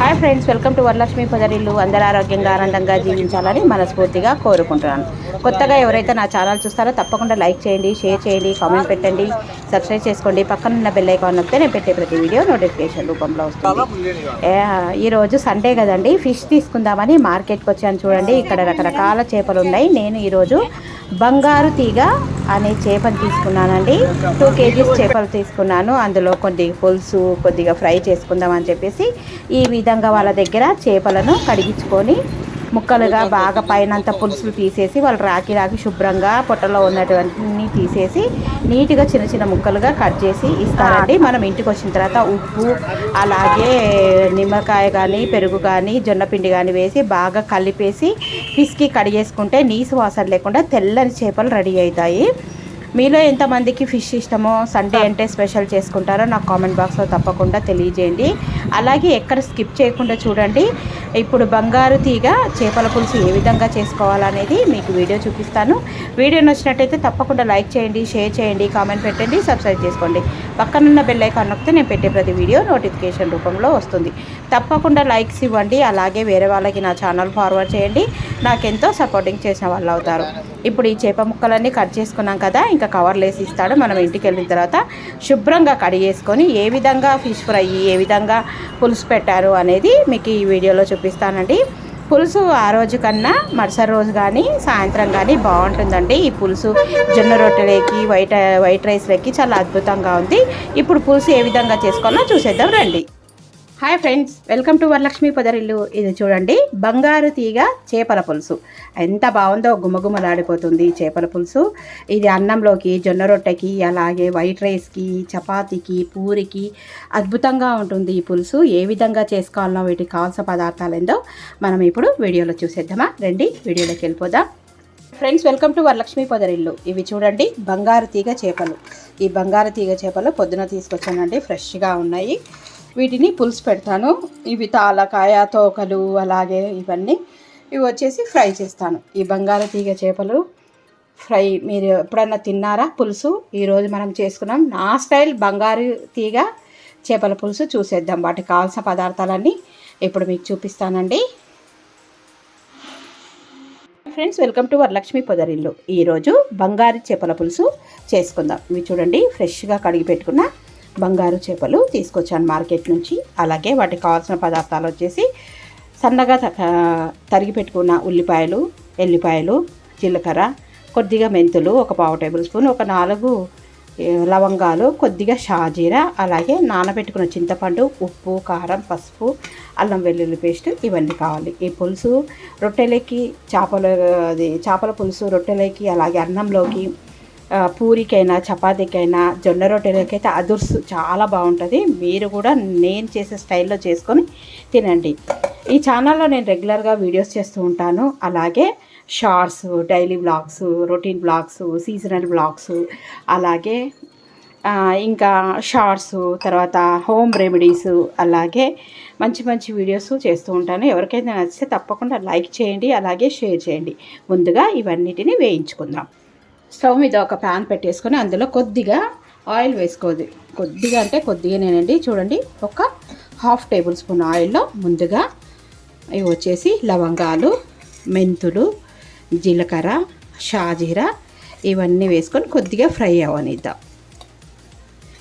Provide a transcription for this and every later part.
Hi friends welcome to Varalakshmi Podarillu. అందరూ ఆరోగ్యంగా ఆనందంగా జీవించాలని మనస్ఫూర్తిగా కోరుకుంటున్నాను. కొత్తగా ఎవరైతే నా ఛానల్ చూస్తారో తప్పకుండా లైక్ చేయండి షేర్ చేయండి కామెంట్ పెట్టండి సబ్స్క్రైబ్ చేసుకోండి. పక్కన ఉన్న బెల్ ఐకాన్ నొక్కితే నేను పెట్టే ప్రతి వీడియో నోటిఫికేషన్ రూపంలో వస్తుంది. ఈరోజు సండే కదండి ఫిష్ తీసుకుందామని మార్కెట్కి వచ్చాను చూడండి. ఇక్కడ రకరకాల చేపలు ఉన్నాయి. నేను ఈరోజు బంగారు తీగ అనే చేపలు తీసుకున్నానండి. టూ కేజీస్ చేపలు తీసుకున్నాను. అందులో కొద్దిగా పులుసు కొద్దిగా ఫ్రై చేసుకుందాం అని చెప్పేసి ఈ విధంగా వాళ్ళ దగ్గర చేపలను కడిగించుకొని ముక్కలుగా బాగా పైనంత పులుసులు తీసేసి వాళ్ళు రాకి రాకి శుభ్రంగా పొట్టలో ఉన్నటువంటి తీసేసి నీట్గా చిన్న చిన్న ముక్కలుగా కట్ చేసి ఇస్తారండి. మనం ఇంటికి వచ్చిన తర్వాత ఉప్పు అలాగే నిమ్మకాయ కానీ పెరుగు కానీ జొన్నపిండి కానీ వేసి బాగా కలిపేసి పిసికి కడిగేసుకుంటే నీసు వాసన లేకుండా తెల్లని చేపలు రెడీ అవుతాయి. మీలో ఎంతమందికి ఫిష్ ఇష్టమో సండే అంటే స్పెషల్ చేసుకుంటారో నాకు కామెంట్ బాక్స్లో తప్పకుండా తెలియజేయండి. అలాగే ఎక్కడ స్కిప్ చేయకుండా చూడండి. ఇప్పుడు బంగారు తీగ చేపల పులుసు ఏ విధంగా చేసుకోవాలనేది మీకు వీడియో చూపిస్తాను. వీడియో నచ్చినట్టయితే తప్పకుండా లైక్ చేయండి షేర్ చేయండి కామెంట్ పెట్టండి సబ్స్క్రైబ్ చేసుకోండి. పక్కనున్న బెల్ ఐకాన్ నొక్కితే నేను పెట్టే ప్రతి వీడియో నోటిఫికేషన్ రూపంలో వస్తుంది. తప్పకుండా లైక్స్ ఇవ్వండి అలాగే వేరే వాళ్ళకి నా ఛానల్ ఫార్వర్డ్ చేయండి. నాకెంతో సపోర్టింగ్ చేసిన వాళ్ళు అవుతారు ఇప్పుడు ఈ చేప ముక్కలన్నీ కట్ చేసుకున్నాం కదా ఇంకా కవర్లు వేసి ఇస్తాడు. మనం ఇంటికి వెళ్ళిన తర్వాత శుభ్రంగా కడిగేసుకొని ఏ విధంగా ఫిష్ ఫ్రై ఏ విధంగా పులుసు పెట్టారు అనేది మీకు ఈ వీడియోలో చూపిస్తానండి. పులుసు ఆ రోజు కన్నా మరుసటి రోజు కానీ సాయంత్రం కానీ బాగుంటుందండి. ఈ పులుసు జొన్న రొట్టెలకి వైట్ వైట్ రైస్లకి చాలా అద్భుతంగా ఉంది. ఇప్పుడు పులుసు ఏ విధంగా చేసుకోవాలో చూసేద్దాం రండి. Hi friends welcome to Varalakshmi Podarillu ఇది చూడండి బంగారు తీగ చేపల పులుసు. ఎంత బాగుందో గుమగుమలాడిపోతుంది చేపల పులుసు. ఇది అన్నంలోకి జొన్న రొట్టెకి అలాగే వైట్ రైస్కి చపాతీకి పూరికి అద్భుతంగా ఉంటుంది ఈ పులుసు. ఏ విధంగా చేసుకోవాలనో వీటికి కావాల్సిన పదార్థాలు ఏందో మనం ఇప్పుడు వీడియోలో చూసేద్దామా? రండి వీడియోలోకి వెళ్ళిపోదాం. Friends welcome to Varalakshmi Podarillu ఇవి చూడండి బంగారు తీగ చేపలు. ఈ బంగారు తీగ చేపలు పొద్దున తీసుకొచ్చానండి ఫ్రెష్గా ఉన్నాయి. వీటిని పులుసు పెడతాను. ఇవి తాలకాయ తోకలు అలాగే ఇవన్నీ. ఇవి వచ్చేసి ఫ్రై చేస్తాను. ఈ బంగాళ తీగ చేపలు ఫ్రై మీరు ఎప్పుడన్నా తిన్నారా పులుసు? ఈరోజు మనం చేసుకున్నాం నా స్టైల్ బంగారు తీగ చేపల పులుసు చూసేద్దాం. వాటికి కావాల్సిన పదార్థాలన్నీ ఇప్పుడు మీకు చూపిస్తానండి. Friends welcome to Varalakshmi Podarillu. ఈరోజు బంగారు చేపల పులుసు చేసుకుందాం. మీరు చూడండి ఫ్రెష్గా కడిగి పెట్టుకున్న బంగారు చేపలు తీసుకొచ్చాను మార్కెట్ నుంచి. అలాగే వాటికి కావాల్సిన పదార్థాలు వచ్చేసి సన్నగా త- తరిగి పెట్టుకున్న ఉల్లిపాయలు ఎల్లిపాయలు జీలకర్ర కొద్దిగా మెంతులు ఒక పావు టేబుల్ స్పూన్ ఒక నాలుగు లవంగాలు కొద్దిగా షాజీరా అలాగే నానబెట్టుకున్న చింతపండు ఉప్పు కారం పసుపు అల్లం వెల్లుల్లి పేస్ట్ ఇవన్నీ కావాలి. ఈ పులుసు రొట్టెలకి చేపల అది చేపల పులుసు రొట్టెలకి అలాగే అన్నంలోకి పూరికైనా చపాతీకైనా జొన్న రొట్టెలకైతే అదుర్సు. చాలా బాగుంటుంది. మీరు కూడా నేను చేసే స్టైల్లో చేసుకొని తినండి. ఈ ఛానల్లో నేను రెగ్యులర్గా వీడియోస్ చేస్తూ ఉంటాను. అలాగే shorts daily blogs routine blogs seasonal blogs అలాగే ఇంకా షార్ట్స్ తర్వాత హోమ్ రెమెడీస్ అలాగే మంచి మంచి వీడియోస్ చేస్తూ ఉంటాను. ఎవరికైతే నచ్చితే తప్పకుండా లైక్ చేయండి అలాగే షేర్ చేయండి. ముందుగా ఇవన్నిటిని వేయించుకుందాం. స్టవ్ మీద ఒక ప్యాన్ పెట్టేసుకొని అందులో కొద్దిగా ఆయిల్ వేసుకోదు కొద్దిగా అంటే కొద్దిగానేనండి. చూడండి ఒక హాఫ్ టేబుల్ స్పూన్ ఆయిల్లో ముందుగా ఇవి వచ్చేసి లవంగాలు మెంతులు జీలకర్ర షాజీరా ఇవన్నీ వేసుకొని కొద్దిగా ఫ్రై అవనిద్దాం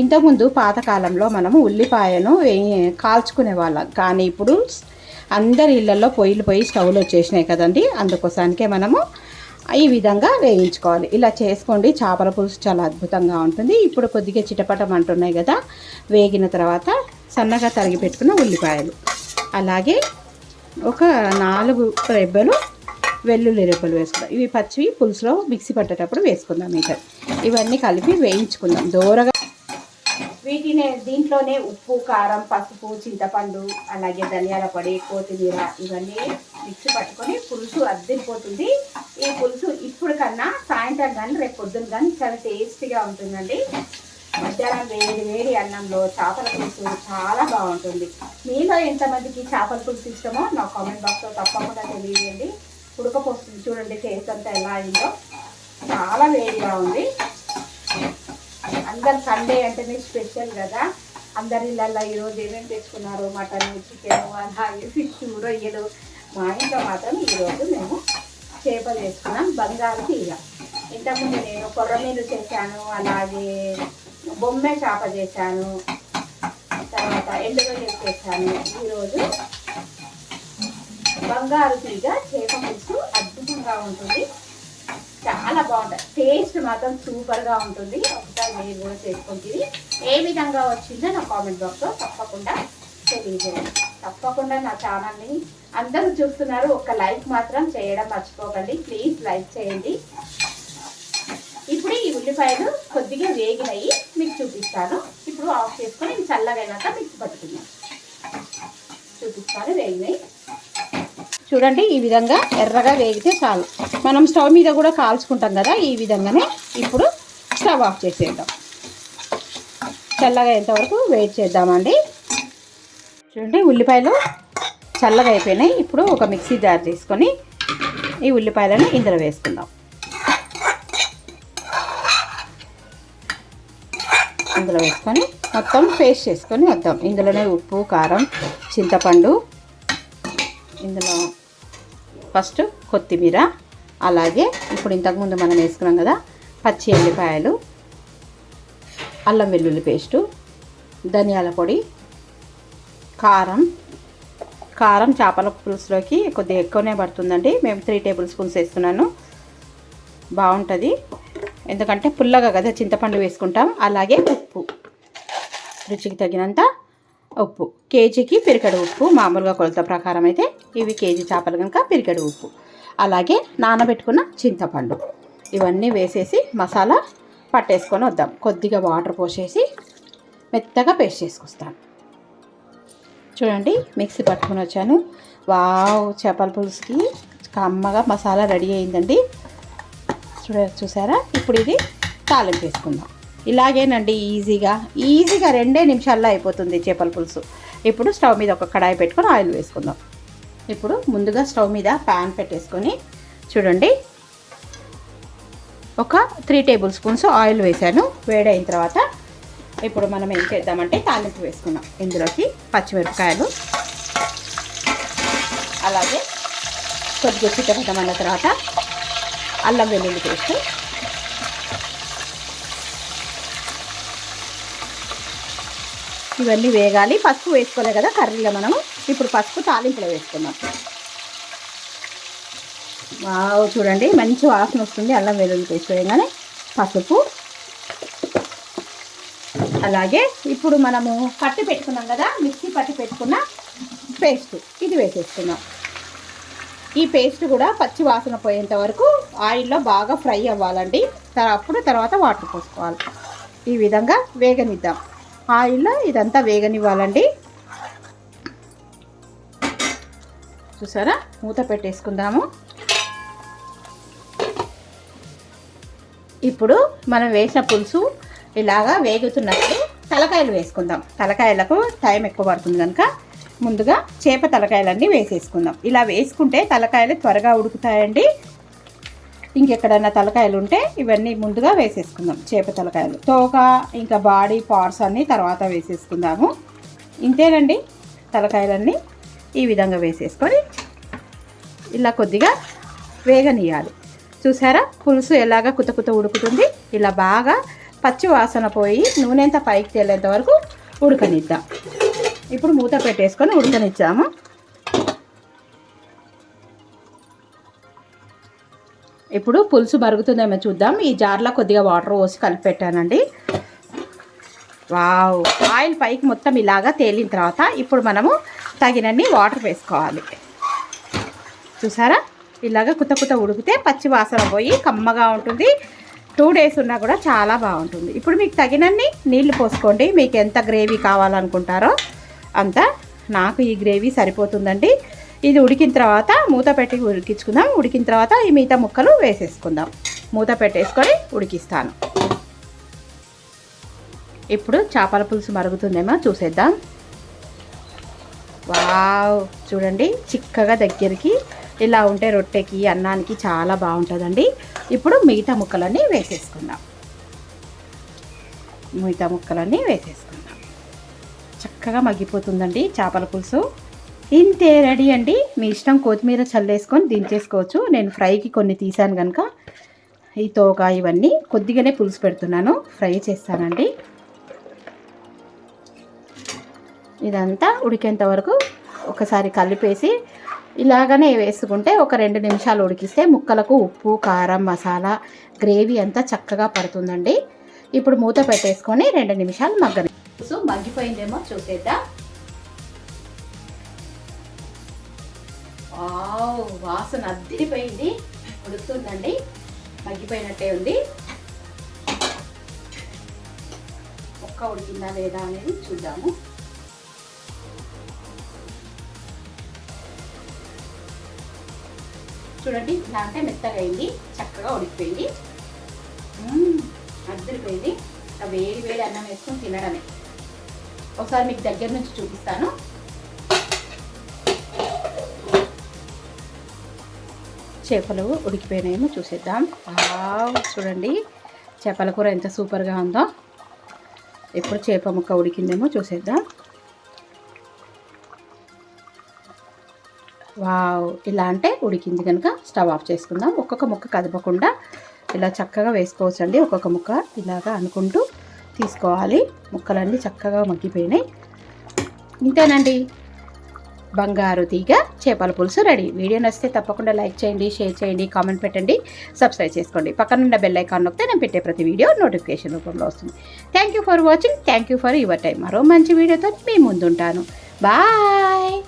ఇంతకుముందు పాతకాలంలో మనము ఉల్లిపాయను కాల్చుకునే వాళ్ళం. కానీ ఇప్పుడు అందరి ఇళ్ళల్లో పొయ్యిలు పోయి స్టవ్లు వచ్చేసినాయి కదండి. అందుకోసానికే మనము ఈ విధంగా వేయించుకోవాలి. ఇలా చేసుకోండి. చేపల పులుసు చాలా అద్భుతంగా ఉంటుంది. ఇప్పుడు కొద్దిగా చిటపటం అంటున్నాయి కదా వేగిన తర్వాత సన్నగా తరిగి పెట్టుకున్న ఉల్లిపాయలు. అలాగే ఒక నాలుగు రెబ్బలు వెల్లుల్లి రెబ్బలు వేసుకుందాం. ఇవి పచ్చివి పులుసులో మిక్సీ పట్టేటప్పుడు వేసుకుందాం ఇక. ఇవన్నీ కలిపి వేయించుకుందాం. దూరగా వీటిని దీంట్లోనే ఉప్పు కారం పసుపు చింతపండు అలాగే ధనియాల పొడి కొత్తిమీర ఇవన్నీ మిక్సీ పట్టుకొని పులుసు అద్దరిపోతుంది. ఈ పులుసు ఇప్పుడు కన్నా సాయంత్రం కానీ రేపు పొద్దున కానీ చాలా టేస్టీగా ఉంటుందండి. మధ్యాహ్నం వేడి వేడి అన్నంలో చేపల పులుసు చాలా బాగుంటుంది. మీలో ఎంతమందికి చేపల పులుసు ఇష్టమో నా కామెంట్ బాక్స్లో తప్పకుండా తెలియజేయండి. ఉడకపోస్తుంది చూడండి టేస్ట్ అంతా ఎలా అయిందో. చాలా వేడిగా ఉంది. అందరు సండే అంటేనే స్పెషల్ కదా. అందరు ఇళ్ళల్లో ఈరోజు ఏమేమి తెచ్చుకున్నారు మటన్ చికెన్ అలాగే ఫిష్ రొయ్యలు మా ఇంట్లో మాత్రం ఈరోజు మేము చేపలు చేసుకున్నాం బంగారు తీగ. ఇంతకుముందు నేను కొర్రమీలు చేశాను అలాగే బొమ్మె చేప చేశాను తర్వాత ఎండు రొయ్యలు చేశాను. ఈరోజు బంగారు తీగ చేప పులుసు అద్భుతంగా ఉంటుంది. చాలా బాగుంటుంది టేస్ట్ మాత్రం సూపర్గా ఉంటుంది. ఒకసారి మీరు కూడా చేసుకుంటుంది ఏ విధంగా వచ్చిందో నా కామెంట్ బాక్స్లో తప్పకుండా తెలియజేయండి. తప్పకుండా నా ఛానల్ని అందరూ చూస్తున్నారు. ఒక లైక్ మాత్రం చేయడం మర్చిపోకండి. ప్లీజ్ లైక్ చేయండి. ఇప్పుడు ఈ ఉల్లిపాయలు కొద్దిగా వేగినాయి. మీకు చూపిస్తాను. ఇప్పుడు ఆఫ్ చేసుకొని చల్లగైనాక మిక్స్ పట్టుకున్నాను చూపిస్తాను వేగినాయి. చూడండి ఈ విధంగా ఎర్రగా వేగితే చాలు. మనం స్టవ్ మీద కూడా కాల్చుకుంటాం కదా ఈ విధంగానే ఇప్పుడు స్టవ్ ఆఫ్ చేసేద్దాం. చల్లగా ఎంతవరకు వెయిట్ చేద్దామండి. చూడండి ఉల్లిపాయలు చల్లగా అయిపోయినాయి. ఇప్పుడు ఒక మిక్సీ జార్ తీసుకొని ఈ ఉల్లిపాయలను ఇందులో వేసుకుందాం. ఇందులో వేసుకొని మొత్తం పేస్ట్ చేసుకొని వద్దాం ఇందులోనే ఉప్పు కారం చింతపండు ఇందులో ఫస్ట్ కొత్తిమీర అలాగే ఇప్పుడు ఇంతకుముందు మనం వేసుకున్నాం కదా పచ్చి ఎల్లిపాయలు అల్లం వెల్లుల్లి పేస్టు ధనియాల పొడి కారం. కారం చేపల పులుసులోకి కొద్దిగా ఎక్కువనే పడుతుందండి. మేము త్రీ టేబుల్ స్పూన్స్ వేస్తున్నాను. బాగుంటుంది. ఎందుకంటే పుల్లగా కదా చింతపండు వేసుకుంటాం. అలాగే ఉప్పు. రుచికి తగినంత ఉప్పు. కేజీకి పిరికడు ఉప్పు. మామూలుగా కొలత ప్రకారం అయితే ఇవి కేజీ చేపలు కనుక పిరికడు ఉప్పు. అలాగే నానబెట్టుకున్న చింతపండు. ఇవన్నీ వేసేసి మసాలా పట్టేసుకొని వద్దాం. కొద్దిగా వాటర్ పోసేసి మెత్తగా పేస్ట్ చేసుకొస్తాను. చూడండి మిక్సీ పట్టుకొని వచ్చాను. వావ్ చేపల పులుసుకి కమ్మగా మసాలా రెడీ అయిందండి. చూడ చూసారా? ఇప్పుడు ఇది తాలింపు వేసుకుందాం. ఇలాగేనండి ఈజీగా. ఈజీగా రెండే నిమిషాల్లో అయిపోతుంది చేపల పులుసు. ఇప్పుడు స్టవ్ మీద ఒక కడాయి పెట్టుకొని ఆయిల్ వేసుకుందాం. ఇప్పుడు ముందుగా స్టవ్ మీద ప్యాన్ పెట్టేసుకొని చూడండి. ఒక త్రీ టేబుల్ స్పూన్స్ ఆయిల్ వేసాను వేడైన తర్వాత ఇప్పుడు మనం ఏం చేద్దామంటే తాలింపు వేసుకున్నాం ఇందులోకి పచ్చిమిరపకాయలు అలాగే కొద్దిగా చిట్టపట్టమన్న తర్వాత అల్లం వెల్లుల్లి పేస్ట్ ఇవన్నీ వేగాలి. పసుపు వేసుకోలే కదా కర్రీలో మనము. ఇప్పుడు పసుపు తాలింపులో వేసుకున్నాం వావ్ చూడండి. మంచి వాసన వస్తుంది. అల్లం వెల్లుల్లి పేస్ట్ వేయగానే పసుపు. అలాగే ఇప్పుడు మనము పట్టి పెట్టుకున్నాం కదా మిక్సీ పట్టి పెట్టుకున్న పేస్ట్. ఇది వేసేసుకున్నాం ఈ పేస్ట్ కూడా పచ్చి వాసన పోయేంత వరకు ఆయిల్లో బాగా ఫ్రై అవ్వాలండి. అప్పుడు తర్వాత వాటర్ పోసుకోవాలి. ఈ విధంగా వేగనిద్దాం. ఆయిల్లో ఇదంతా వేగనివ్వాలండి. చూసారా? మూత పెట్టేసుకుందాము. ఇప్పుడు మనం వేసిన పులుసు ఇలాగా వేగుతున్నప్పుడు తలకాయలు వేసుకుందాం. తలకాయలకు టైం ఎక్కువ పడుతుంది కనుక ముందుగా చేప తలకాయలన్నీ వేసేసుకుందాం. ఇలా వేసుకుంటే తలకాయలు త్వరగా ఉడుకుతాయండి. ఇంకెక్కడైనా తలకాయలు ఉంటే ఇవన్నీ ముందుగా వేసేసుకుందాం. చేప తలకాయలు. తోక ఇంకా బాడీ పార్ట్స్ అన్నీ తర్వాత వేసేసుకుందాము. ఇంతేనండి. తలకాయలన్నీ ఈ విధంగా వేసేసుకొని ఇలా కొద్దిగా వేగనీయాలి. చూసారా? పులుసు ఎలాగ కుత కుత ఉడుకుతుంది? ఇలా బాగా పచ్చి వాసన పోయి నూనెంత పైకి తేలేంత వరకు ఉడకనిద్దాం. ఇప్పుడు మూత పెట్టేసుకొని ఉడకనిచ్చాము. ఇప్పుడు పులుసు మరుగుతుందేమో చూద్దాం. ఈ జార్లో కొద్దిగా వాటర్ పోసి కలిపి పెట్టానండి వావ్. ఆయిల్ పైకి మొత్తం ఇలాగా తేలిన తర్వాత ఇప్పుడు మనము తగినన్ని వాటర్ వేసుకోవాలి. చూసారా? ఇలాగ కుత కుత ఉడికితే పచ్చి వాసన పోయి కమ్మగా ఉంటుంది. టూ డేస్ ఉన్నా కూడా చాలా బాగుంటుంది. ఇప్పుడు మీకు తగినన్ని నీళ్ళు పోసుకోండి. మీకు ఎంత గ్రేవీ కావాలనుకుంటారో అంత నాకు ఈ గ్రేవీ సరిపోతుందండి. ఇది ఉడికిన తర్వాత మూత పెట్టి ఉడికించుకుందాం. ఉడికిన తర్వాత ఈ మిగతా ముక్కలు వేసేసుకుందాం. మూత పెట్టేసుకొని ఉడికిస్తాను. ఇప్పుడు చేపల పులుసు మరుగుతుందేమో చూసేద్దాం. వావ్! చూడండి చిక్కగా దగ్గరికి ఇలా ఉంటే రొట్టెకి అన్నానికి చాలా బాగుంటుందండి. ఇప్పుడు మిగతా ముక్కలన్నీ వేసేసుకుందాం. మిగతా ముక్కలన్నీ వేసేసుకుందాం. చక్కగా మగ్గిపోతుందండి చేపల పులుసు. ఇంతే రెడీ అండి. మీ ఇష్టం కొత్తిమీర చల్లేసుకొని దించేసుకోవచ్చు. నేను ఫ్రైకి కొన్ని తీసాను కనుక ఈ తోక ఇవన్నీ కొద్దిగానే పులుసు పెడుతున్నాను. ఫ్రై చేస్తానండి. ఇదంతా ఉడికేంత వరకు ఒకసారి కలిపేసి ఇలాగనే వేసుకుంటే ఒక రెండు నిమిషాలు ఉడికిస్తే ముక్కలకు ఉప్పు కారం మసాలా గ్రేవీ అంతా చక్కగా పడుతుందండి. ఇప్పుడు మూత పెట్టేసుకొని రెండు నిమిషాలు మగ్గని సో మగ్గిపోయిందేమో చూసేద్దాం. వావ్, వాసన అద్దిరిపోయింది. ఉడుకుతుందండి. మగ్గిపోయినట్టే ఉంది. ఒక్క ఉడికిందా లేదా అనేది చూద్దాము. చూడండి ఇలా అంటే మెత్తగా అయింది. చక్కగా ఉడికిపోయింది. అద్దరిపోయింది. వేడి వేడి అన్నం వేసుకొని తినడమే. ఒకసారి మీకు దగ్గర నుంచి చూపిస్తాను. చేపలు ఉడికిపోయినాయేమో చూసేద్దాం. వావ్, చూడండి. చేపల కూర ఎంత సూపర్గా ఉందో. ఎప్పుడు చేప ముక్క ఉడికిందేమో చూసేద్దాం. వావ్ ఇలా అంటే ఉడికింది కనుక స్టవ్ ఆఫ్ చేసుకుందాం. ఒక్కొక్క ముక్క కదపకుండా ఇలా చక్కగా వేసుకోవచ్చు అండి ఒక్కొక్క ముక్క ఇలాగా అనుకుంటూ తీసుకోవాలి. ముక్కలన్నీ చక్కగా మగ్గిపోయినాయి. ఇంతేనండి. బంగారు తీగ చేపల పులుసు రెడీ. వీడియో నచ్చితే తప్పకుండా లైక్ చేయండి షేర్ చేయండి కామెంట్ పెట్టండి సబ్స్క్రైబ్ చేసుకోండి. పక్కన ఉన్న బెల్ ఐకాన్ నొక్కితే నేను పెట్టే ప్రతి వీడియో నోటిఫికేషన్ రూపంలో వస్తుంది. Thank you for watching thank you for your time మరో మంచి వీడియోతో మీ ముందుంటాను. బాయ్